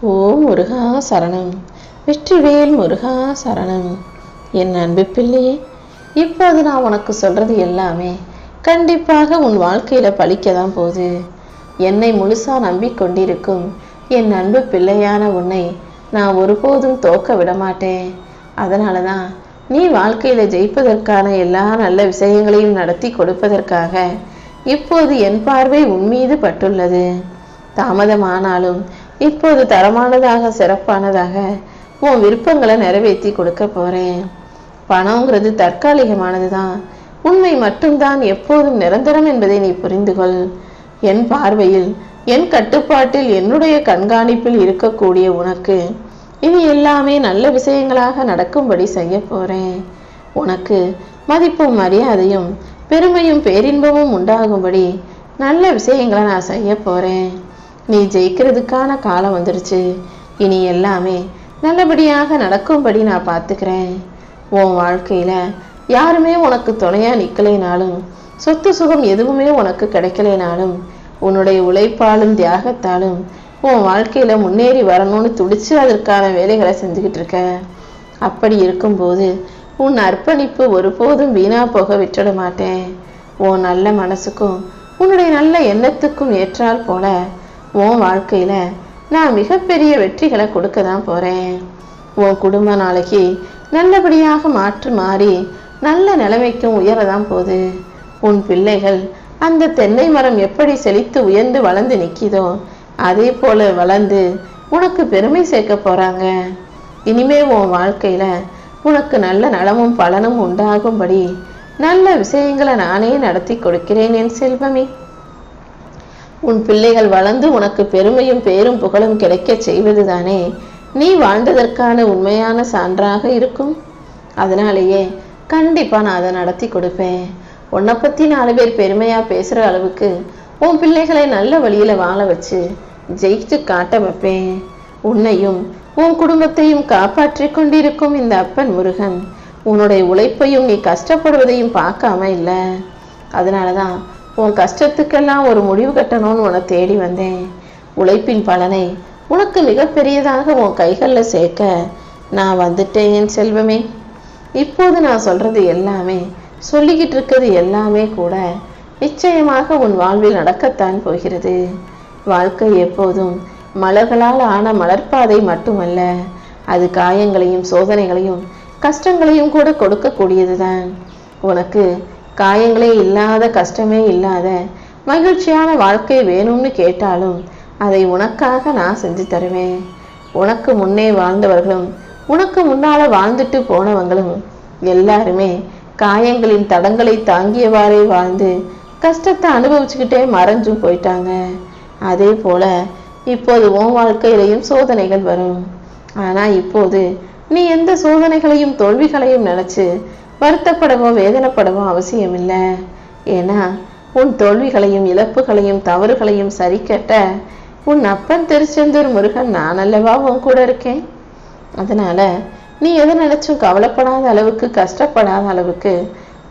ஓ முருகா சரணம். வெற்றிவேல் முருகா சரணம். என் அன்பு பிள்ளையே இப்போது நான் உனக்கு சொல்றது எல்லாமே கண்டிப்பாக உன் வாழ்க்கையில பழிக்க தான் போகுது. என்னை முழுசா நம்பிக்கொண்டிருக்கும் என் அன்பு பிள்ளையான உன்னை நான் ஒருபோதும் தோக்க விட மாட்டேன். அதனால தான் நீ வாழ்க்கையில ஜெயிப்பதற்கான எல்லா நல்ல விஷயங்களையும் நடத்தி கொடுப்பதற்காக இப்போது என் பார்வை உன் மீது பட்டுள்ளது. தாமதமானாலும் இப்போது தரமானதாக சிறப்பானதாக உன் விருப்பங்களை நிறைவேற்றி கொடுக்க போகிறேன் பணங்கிறது தற்காலிகமானது தான் உண்மை மட்டும்தான் எப்போதும் நிரந்தரம் என்பதை நீ புரிந்து கொள் என் பார்வையில் என் கட்டுப்பாட்டில் என்னுடைய கண்காணிப்பில் இருக்கக்கூடிய உனக்கு இனி எல்லாமே நல்ல விஷயங்களாக நடக்கும்படி செய்ய போகிறேன் உனக்கு மதிப்பும் மரியாதையும் பெருமையும் பேரின்பமும் உண்டாகும்படி நல்ல விஷயங்களை நான் செய்ய போகிறேன் நீ ஜெயிக்கிறதுக்கான காலம் வந்துருச்சு. இனி எல்லாமே நல்லபடியாக நடக்கும்படி நான் பார்த்துக்கிறேன். உன் வாழ்க்கையில் யாருமே உனக்கு துணையா நிற்கலைனாலும் சொத்து சுகம் எதுவுமே உனக்கு கிடைக்கலைனாலும் உன்னுடைய உழைப்பாலும் தியாகத்தாலும் உன் வாழ்க்கையில் முன்னேறி வரணும்னு துடிச்சு அதற்கான வேலைகளை செஞ்சுக்கிட்டு இருக்க. அப்படி இருக்கும்போது உன் அர்ப்பணிப்பு ஒருபோதும் வீணா போக விட்டுட மாட்டேன். உன் நல்ல மனசுக்கும் உன்னுடைய நல்ல எண்ணத்துக்கும் ஏற்றால் போல உன் வாழ்க்கையில நான் மிகப்பெரிய வெற்றிகளை கொடுக்க தான் போறேன். உன் குடும்ப நாளைக்கு நல்லபடியாக மாற்று மாறி நல்ல நிலைமைக்கும் உயரதான் போகுது. உன் பிள்ளைகள் அந்த தென்னை மரம் எப்படி செழித்து உயர்ந்து வளர்ந்து நிற்கிதோ அதே போல வளர்ந்து உனக்கு பெருமை சேர்க்க போறாங்க. இனிமே உன் வாழ்க்கையில உனக்கு நல்ல நலமும் பலனும் உண்டாகும்படி நல்ல விஷயங்களை நானே நடத்தி கொடுக்கிறேன் என் செல்வமே. உன் பிள்ளைகள் வளர்ந்து உனக்கு பெருமையும் பேரும் புகழும் கிடைக்கச் செய்வதுதானே? நீ வாழ்ந்ததற்கான உண்மையான சான்றாக இருக்கும். அதனாலேயே கண்டிப்பாக நான் அதை நடத்தி கொடுப்பேன். உன்னை பற்றி நாலு பேர் பெருமையாக பேசுகிற அளவுக்கு உன் பிள்ளைகளை நல்ல வழியில் வாழ வச்சு ஜெயிச்சு காட்ட வைப்பேன். உன்னையும் உன் குடும்பத்தையும் காப்பாற்றிக் கொண்டிருக்கும் இந்த அப்பன் முருகன் உன்னுடைய உழைப்பையும் நீ கஷ்டப்படுவதையும் பார்க்காம இல்லை. அதனால தான் உன் கஷ்டத்துக்கெல்லாம் ஒரு முடிவு கட்டணும்னு உன்னை தேடி வந்தேன். உழைப்பின் பலனை உனக்கு மிகப்பெரியதாக உன் கைகளில் சேர்க்க நான் வந்துட்டேன் என் செல்வமே. இப்போது நான் சொல்கிறது எல்லாமே சொல்லிக்கிட்டு இருக்கிறது எல்லாமே கூட நிச்சயமாக உன் வாழ்வில் நடக்கத்தான் போகிறது. வாழ்க்கை எப்போதும் மலர்களால் ஆன மலர்பாதை மட்டுமல்ல அது காயங்களையும் சோதனைகளையும் கஷ்டங்களையும் கூட கொடுக்கக்கூடியதுதான். உனக்கு காயங்களே இல்லாத கஷ்டமே இல்லாத மகிழ்ச்சியான வாழ்க்கை வேணும்னு கேட்டாலும் அதை உனக்காக நான் செஞ்சு தருவேன். உனக்கு முன்னே வாழ்ந்தவர்களும் உனக்கு முன்னால வாழ்ந்துட்டு போனவங்களும் எல்லாருமே காயங்களின் தடங்களை தாங்கியவாறே வாழ்ந்து கஷ்டத்தை அனுபவிச்சுக்கிட்டே மறைஞ்சும் போயிட்டாங்க. அதே போல இப்போது உன் வாழ்க்கையிலையும் சோதனைகள் வரும். ஆனா இப்போது நீ எந்த சோதனைகளையும் தோல்விகளையும் நினைச்சு வருத்தப்படவோ வேதனைப்படவோ அவசியமில்லை. ஏன்னா உன் தோல்விகளையும் இழப்புகளையும் தவறுகளையும் சரி கட்ட உன் அப்பன் திருச்செந்தூர் முருகன் நான் அல்லவா உன் கூட இருக்கேன்? அதனால நீ எதை நினைச்சும் கவலைப்படாத அளவுக்கு கஷ்டப்படாத அளவுக்கு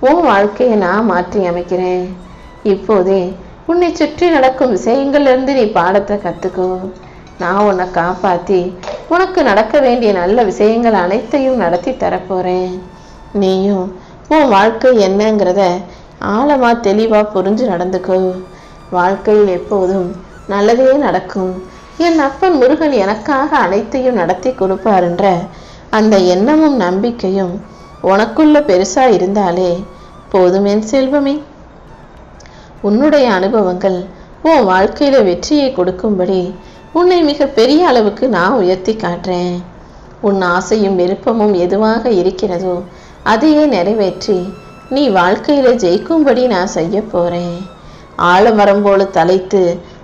உன் வாழ்க்கையை நான் மாற்றி அமைக்கிறேன். இப்போதே உன்னை சுற்றி நடக்கும் விஷயங்கள்லேருந்து நீ பாடத்தை கற்றுக்கோ நான் உன்னை காப்பாற்றி உனக்கு நடக்க வேண்டிய நல்ல விஷயங்கள் அனைத்தையும் நடத்தி தரப்போகிறேன் நீயும் உன் வாழ்க்கை என்னங்கிறத ஆழமா தெளிவா புரிஞ்சு நடந்துக்கோ. வாழ்க்கையில் எப்போதும் நல்லதே நடக்கும். என் அப்பன் முருகன் எனக்காக அனைத்தையும் நடத்தி கொடுப்பாருன்ற அந்த எண்ணமும் நம்பிக்கையும் உனக்குள்ள பெருசா இருந்தாலே போதும் என் செல்வமே. உன்னுடைய அனுபவங்கள் உன் வாழ்க்கையில வெற்றியை கொடுக்கும்படி உன்னை மிக பெரிய அளவுக்கு நான் உயர்த்தி காட்டுறேன். உன் ஆசையும் விருப்பமும் எதுவாக இருக்கிறதோ அதையே நிறைவேற்றி நீ வாழ்க்கையில ஜெயிக்கும்படி நான் செய்ய போறேன். ஆலமரம் போல தலைத்து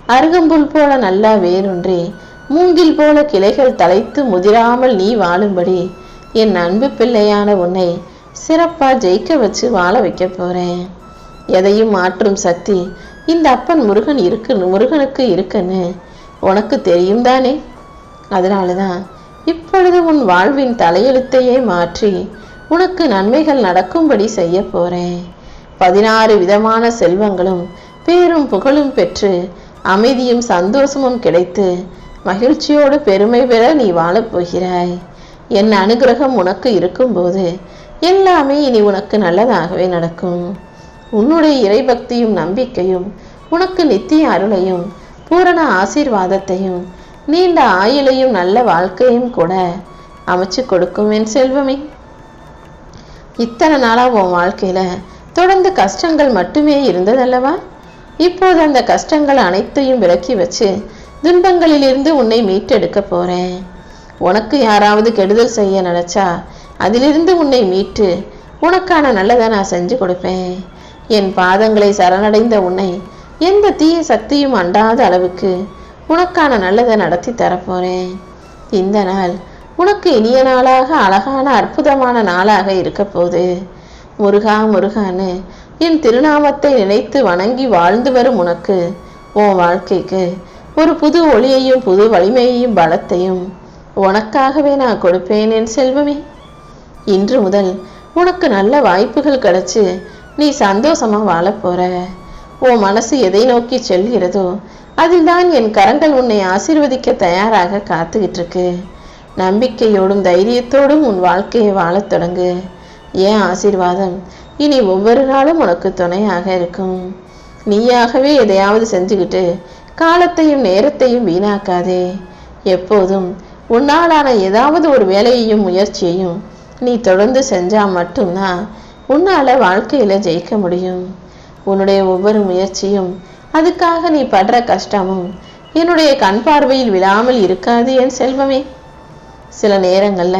அருகம்புல் போல நல்லா வேரூன்றி மூங்கில் போல கிளைகள் தலைத்து முதிராமல் நீ வாழும்படி என் அன்பு பிள்ளையான உன்னை சிறப்பா ஜெயிக்க வச்சு வாழ வைக்க போறேன். எதையும் மாற்றும் சக்தி இந்த அப்பன் முருகன் இருக்கு முருகனுக்கு இருக்குன்னு உனக்கு தெரியும் தானே? அதனாலதான் இப்பொழுது உன் வாழ்வின் தலையெழுத்தையே மாற்றி உனக்கு நன்மைகள் நடக்கும்படி செய்ய போறேன். பதினாறு விதமான செல்வங்களும் பேரும் புகழும் பெற்று அமைதியும் சந்தோஷமும் கிடைத்து மகிழ்ச்சியோடு பெருமை பெற நீ வாழப் போகிறாய். என் அனுகிரகம் உனக்கு இருக்கும்போது எல்லாமே இனி உனக்கு நல்லதாகவே நடக்கும். உன்னுடைய இறைபக்தியும் நம்பிக்கையும் உனக்கு நித்திய அருளையும் பூரண ஆசீர்வாதத்தையும் நீண்ட ஆயுளையும் நல்ல வாழ்க்கையும் கூட அமைச்சு கொடுக்கும் என் செல்வமே. இத்தனை நாளாக உன் வாழ்க்கையில் தொடர்ந்து கஷ்டங்கள் மட்டுமே இருந்ததல்லவா இப்போது அந்த கஷ்டங்கள் அனைத்தையும் விலக்கி வச்சு துன்பங்களிலிருந்து உன்னை மீட்டெடுக்க போகிறேன் உனக்கு யாராவது கெடுதல் செய்ய நினச்சா அதிலிருந்து உன்னை மீட்டு உனக்கான நல்லதை நான் செஞ்சு கொடுப்பேன். என் பாதங்களை சரணடைந்த உன்னை எந்த தீய சக்தியும் அண்டாத அளவுக்கு உனக்கான நல்லதை நடத்தி தரப்போகிறேன் இந்த நாள் உனக்கு இனிய நாளாக அழகான அற்புதமான நாளாக இருக்க முருகா முருகான்னு என் திருநாமத்தை நினைத்து வணங்கி வாழ்ந்து வரும் உனக்கு. உன் வாழ்க்கைக்கு ஒரு புது ஒளியையும் புது வலிமையையும் பலத்தையும் உனக்காகவே நான் கொடுப்பேன் என் செல்வமே. இன்று முதல் உனக்கு நல்ல வாய்ப்புகள் கிடைச்சு நீ சந்தோஷமா வாழப் போற உன் மனசு எதை நோக்கி செல்கிறதோ அதில்தான் என் கரங்கள் உன்னை ஆசிர்வதிக்க தயாராக காத்துக்கிட்டு இருக்கு நம்பிக்கையோடும் தைரியத்தோடும் உன் வாழ்க்கையை வாழத் தொடங்கு. ஏன் ஆசீர்வாதம்? இனி ஒவ்வொரு நாளும் உனக்கு துணையாக இருக்கும். நீயாகவே எதையாவது செஞ்சுக்கிட்டு காலத்தையும் நேரத்தையும் வீணாக்காதே. எப்போதும் உன்னாலான ஏதாவது ஒரு வேலையையும் முயற்சியையும் நீ தொடர்ந்து செஞ்சா மட்டும்தான் உன்னால வாழ்க்கையில ஜெயிக்க முடியும். உன்னுடைய ஒவ்வொரு முயற்சியும் அதுக்காக நீ படுற கஷ்டமும் என்னுடைய கண் பார்வையில் விழாமல் இருக்காது என் செல்வமே. சில நேரங்கள்ல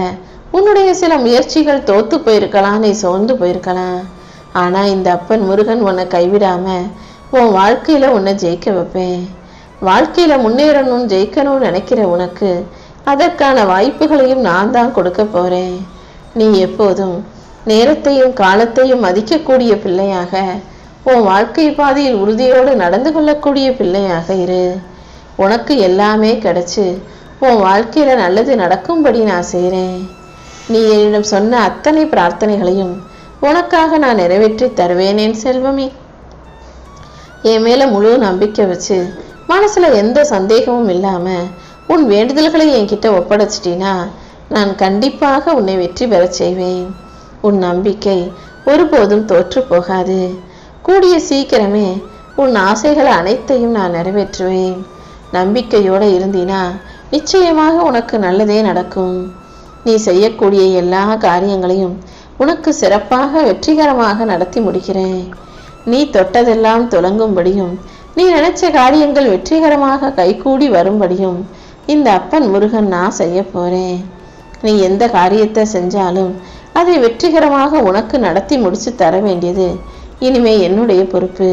உன்னுடைய சில முயற்சிகள் தோத்து போயிருக்கலாம் நீ சோர்ந்து போயிருக்கலாம். ஆனா இந்த அப்பன் முருகன் உன்னை கைவிடாம உன் வாழ்க்கையில உன்னை ஜெயிக்க வைப்பேன். வாழ்க்கையில முன்னேறணும் ஜெயிக்கணும்னு நினைக்கிற உனக்கு அதற்கான வாய்ப்புகளையும் நான் தான் கொடுக்க போறேன். நீ எப்போதும் நேரத்தையும் காலத்தையும் மதிக்கக்கூடிய பிள்ளையாக உன் வாழ்க்கை பாதையில் உறுதியோடு நடந்து கொள்ளக்கூடிய பிள்ளையாக இரு. உனக்கு எல்லாமே கிடைச்சு உன் வாழ்க்கையில் நல்லது நடக்கும்படி நான் செய்கிறேன் நீ என்னிடம் சொன்ன அத்தனை பிரார்த்தனைகளையும் உனக்காக நான் நிறைவேற்றி தருவேன் என் செல்வமே. என் மேலே முழு நம்பிக்கை வச்சு மனசில் எந்த சந்தேகமும் இல்லாம உன் வேண்டுதல்களை என்கிட்ட ஒப்படைச்சிட்டினா நான் கண்டிப்பாக உன்னை வெற்றி பெறச் செய்வேன். உன் நம்பிக்கை ஒருபோதும் தோற்று போகாது. கூடிய சீக்கிரமே உன் ஆசைகள் அனைத்தையும் நான் நிறைவேற்றுவேன். நம்பிக்கையோட இருந்தினா நிச்சயமாக உனக்கு நல்லதே நடக்கும். நீ செய்யக்கூடிய எல்லா காரியங்களையும் உனக்கு சிறப்பாக வெற்றிகரமாக நடத்தி முடிக்கிறேன். நீ தொட்டதெல்லாம் துலங்கும்படியும் நீ நினைச்ச காரியங்கள் வெற்றிகரமாக கைகூடி வரும்படியும் இந்த அப்பன் முருகன் நான் செய்ய போறேன். நீ எந்த காரியத்தை செஞ்சாலும் அதை வெற்றிகரமாக உனக்கு நடத்தி முடிச்சு தர வேண்டியது இனிமே என்னுடைய பொறுப்பு.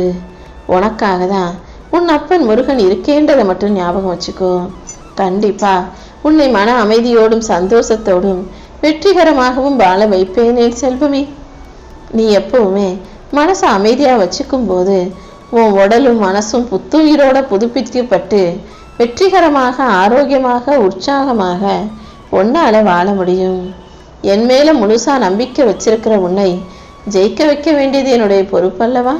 உனக்காக தான் உன் அப்பன் முருகன் இருக்கேன்றதை மட்டும் ஞாபகம் வச்சுக்கோ. கண்டிப்பா. உன்னை மன அமைதியோடும் சந்தோஷத்தோடும் வெற்றிகரமாகவும் வாழ வைப்பேனே செல்வமே. நீ எப்பவுமே மனசை அமைதியா வச்சுக்கும் போது உன் உடலும் மனசும் புத்துயிரோட புதுப்பிக்கப்பட்டு வெற்றிகரமாக ஆரோக்கியமாக உற்சாகமாக உன்னால வாழ முடியும். என் மேல முழுசா நம்பிக்கை வச்சிருக்கிற உன்னை ஜெயிக்க வைக்க வேண்டியது என்னுடைய பொறுப்பல்லவா?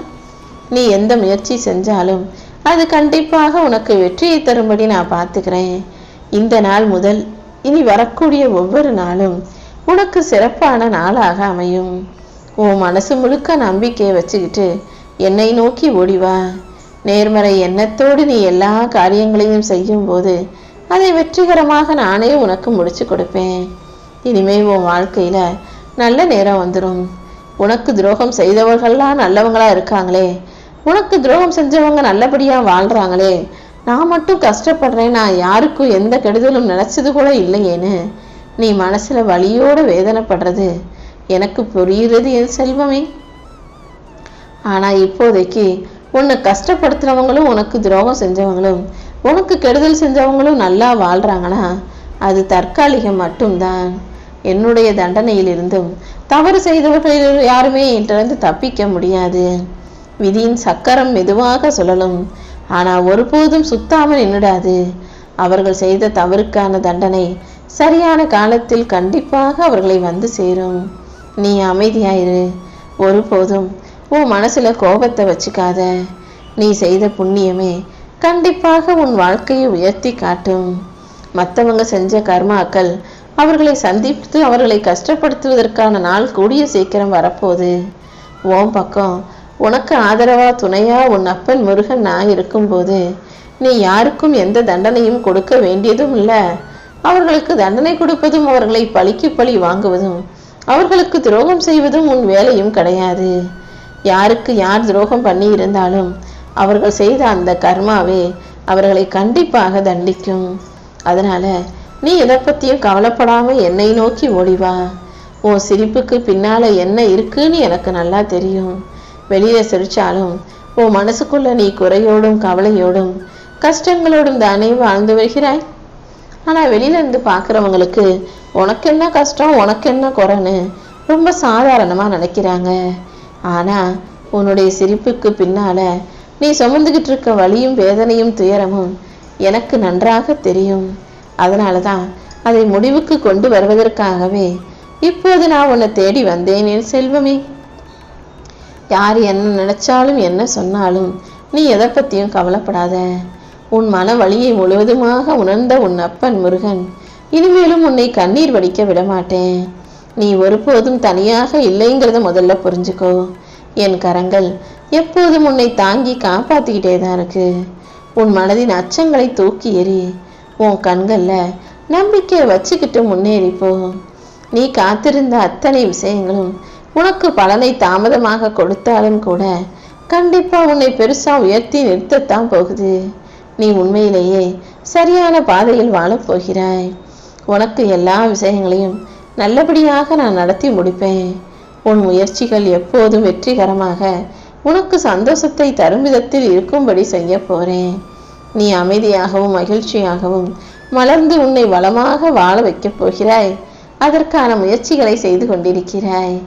நீ எந்த முயற்சி செஞ்சாலும் அது கண்டிப்பாக உனக்கு வெற்றியை தரும்படி நான் பார்த்துக்கிறேன். இந்த நாள் முதல் இனி வரக்கூடிய ஒவ்வொரு நாளும் உனக்கு சிறப்பான நாளாக அமையும். உன் மனசு முழுக்க நம்பிக்கையை வச்சுக்கிட்டு என்னை நோக்கி ஓடிவா நேர்மறை எண்ணத்தோடு நீ எல்லா காரியங்களையும் செய்யும் போது அதை வெற்றிகரமாக நானே உனக்கு முடிச்சு கொடுப்பேன். இனிமே உன் வாழ்க்கையில நல்ல நேரம் வந்துடும் உனக்கு துரோகம் செய்தவர்கள்லாம் நல்லவங்களா இருக்காங்களே உனக்கு துரோகம் செஞ்சவங்க நல்லபடியா வாழ்றாங்களே. நான் மட்டும் கஷ்டப்படுறேன். நான் யாருக்கும் எந்த கெடுதலும் நினைச்சது கூட இல்லையேன்னு. நீ மனசுல வழியோட வேதனைப்படுறது. எனக்கு புரியுறது என் செல்வமே. ஆனா இப்போதைக்கு உன்னை கஷ்டப்படுத்துறவங்களும் உனக்கு துரோகம் செஞ்சவங்களும் உனக்கு கெடுதல் செஞ்சவங்களும் நல்லா வாழ்றாங்கன்னா அது தற்காலிகம் மட்டும்தான். என்னுடைய தண்டனையிலிருந்தும் தவறு செய்தவர்களில் யாருமே என்றிருந்து தப்பிக்க முடியாது. விதியின் சக்கரம் மெதுவாக சுழலும். ஆனால் ஒருபோதும் சுத்தாமல் நின்றுடாது அவர்கள் செய்த தவறுக்கான தண்டனை சரியான காலத்தில் கண்டிப்பாக அவர்களை வந்து சேரும். நீ அமைதியாயிரு. ஒருபோதும் உன் மனசுல கோபத்தை வச்சுக்காத. நீ செய்த புண்ணியமே கண்டிப்பாக உன் வாழ்க்கையை உயர்த்தி காட்டும். மற்றவங்க செஞ்ச கர்மாக்கள் அவர்களை சந்தித்து அவர்களை கஷ்டப்படுத்துவதற்கான நாள் கூடிய சீக்கிரம் வரப்போகுது. ஓம் பக்கம் உனக்கு ஆதரவா துணையா உன் அப்பன் முருகன் நான் இருக்கும்போது நீ யாருக்கும் எந்த தண்டனையும் கொடுக்க வேண்டியதும் இல்லை. அவர்களுக்கு தண்டனை கொடுப்பதும் அவர்களை பழிக்கு பழி வாங்குவதும் அவர்களுக்கு துரோகம் செய்வதும் உன் வேலையும் கிடையாது. யாருக்கு யார் துரோகம் பண்ணி இருந்தாலும் அவர்கள் செய்த அந்த கர்மாவே அவர்களை கண்டிப்பாக தண்டிக்கும். அதனால நீ எதை பற்றியும் கவலைப்படாம என்னை நோக்கி ஓடிவா உன் சிரிப்புக்கு பின்னால என்ன இருக்குன்னு எனக்கு நல்லா தெரியும். வெளியே சிரிச்சாலும் உன் மனசுக்குள்ள நீ குறையோடும் கவலையோடும் கஷ்டங்களோடும் தானே வாழ்ந்து வருகிறாய்? ஆனா வெளியில இருந்து பார்க்குறவங்களுக்கு உனக்கு என்ன கஷ்டம் உனக்கு என்ன குறைன்னு ரொம்ப சாதாரணமா நினைக்கிறாங்க. ஆனா உன்னுடைய சிரிப்புக்கு பின்னால நீ சுமந்துகிட்டு இருக்க வழியும் வேதனையும் துயரமும் எனக்கு நன்றாக தெரியும். அதனால தான் அதை முடிவுக்கு கொண்டு வருவதற்காகவே இப்போது நான் உன்னை தேடி வந்தேன் என் செல்வமே. யார் என்ன நினைச்சாலும் என்ன சொன்னாலும் நீ எதை பத்தியும் கவலைப்படாத. உன் மன வழியை முழுவதுமாக உணர்ந்த உன் அப்பன் முருகன் இனிமேலும் உன்னை கண்ணீர் வடிக்க விடமாட்டேன். நீ ஒருபோதும் தனியாக இல்லைங்கிறத முதல்ல புரிஞ்சுக்கோ. என் கரங்கள் எப்போதும் உன்னை தாங்கி காப்பாத்திக்கிட்டே தான் இருக்கு. உன் மனதின் அச்சங்களை தூக்கி எறி உன் கண்கள்ல நம்பிக்கையை வச்சுக்கிட்டு முன்னேறிப்போ. நீ காத்திருந்த அத்தனை விஷயங்களும் உனக்கு பலனை தாமதமாக கொடுத்தாலும் கூட கண்டிப்பா உன்னை பெருசா உயர்த்தி நிறுத்தத்தான் போகுது. நீ உண்மையிலேயே சரியான பாதையில் வாழப் போகிறாய். உனக்கு எல்லா விஷயங்களையும் நல்லபடியாக நான் நடத்தி முடிப்பேன். உன் முயற்சிகள் எப்போதும் வெற்றிகரமாக உனக்கு சந்தோஷத்தை தரும் விதத்தில் இருக்கும்படி செய்ய போறேன். நீ அமைதியாகவும் மகிழ்ச்சியாகவும் மலர்ந்து உன்னை வளமாக வாழ வைக்கப் போகிறாய். அதற்கான முயற்சிகளை செய்து கொண்டிருக்கிறாய்.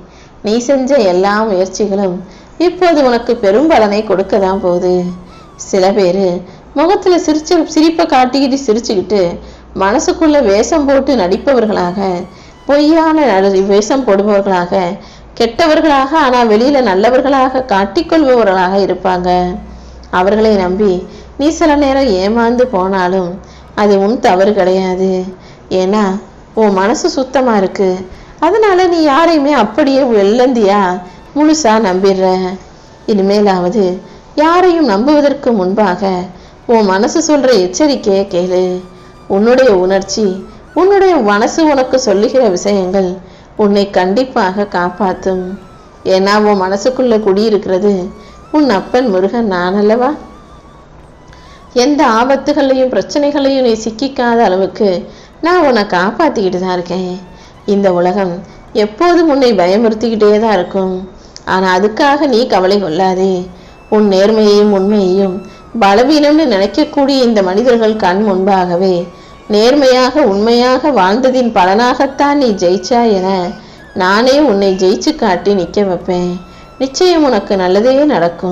நீ செஞ்ச எல்லா முயற்சிகளும் இப்போது உனக்கு பெரும் பலனை கொடுக்க தான் போகுது. சில பேர் முகத்தில் சிரிச்ச சிரிப்பை காட்டிக்கிட்டு சிரிச்சுக்கிட்டு மனசுக்குள்ள வேஷம் போட்டு நடிப்பவர்களாக பொய்யான வேஷம் போடுபவர்களாக கெட்டவர்களாக ஆனால் வெளியில் நல்லவர்களாக காட்டிக்கொள்பவர்களாக இருப்பாங்க. அவர்களை நம்பி நீ சில நேரம் ஏமாந்து போனாலும் அது உன் தவறு கிடையாது. ஏன்னா உன் மனசு சுத்தமாக இருக்கு. அதனால நீ யாரையுமே அப்படியே வெள்ளந்தியா முழுசா நம்பிடுற. இனிமேலாவது யாரையும் நம்புவதற்கு முன்பாக உன் மனசு சொல்ற எச்சரிக்கையை கேளு. உன்னுடைய உணர்ச்சி உன்னுடைய மனசு உனக்கு சொல்லுகிற விஷயங்கள் உன்னை கண்டிப்பாக காப்பாற்றும் ஏன்னா உன் மனசுக்குள்ள குடியிருக்கிறது உன் அப்பன் முருகன் நான் அல்லவா? எந்த ஆபத்துகளையும் பிரச்சனைகளையும் நீ சிக்கிக்காத அளவுக்கு நான் உன்னை காப்பாத்திக்கிட்டு தான் இருக்கேன். இந்த உலகம் எப்போதும் உன்னை பயமுறுத்திக்கிட்டே தான் இருக்கும். ஆனா அதுக்காக நீ கவலை கொள்ளாதே. உன் நேர்மையையும் உண்மையையும் பலவீனம்னு நினைக்கக்கூடிய இந்த மனிதர்கள் கண் முன்பாகவே நேர்மையாக உண்மையாக வாழ்ந்ததின் பலனாகத்தான் நீ ஜெயிச்சா என நானே உன்னை ஜெயிச்சு காட்டி நிற்க வைப்பேன். நிச்சயம் உனக்கு நல்லதே நடக்கும்.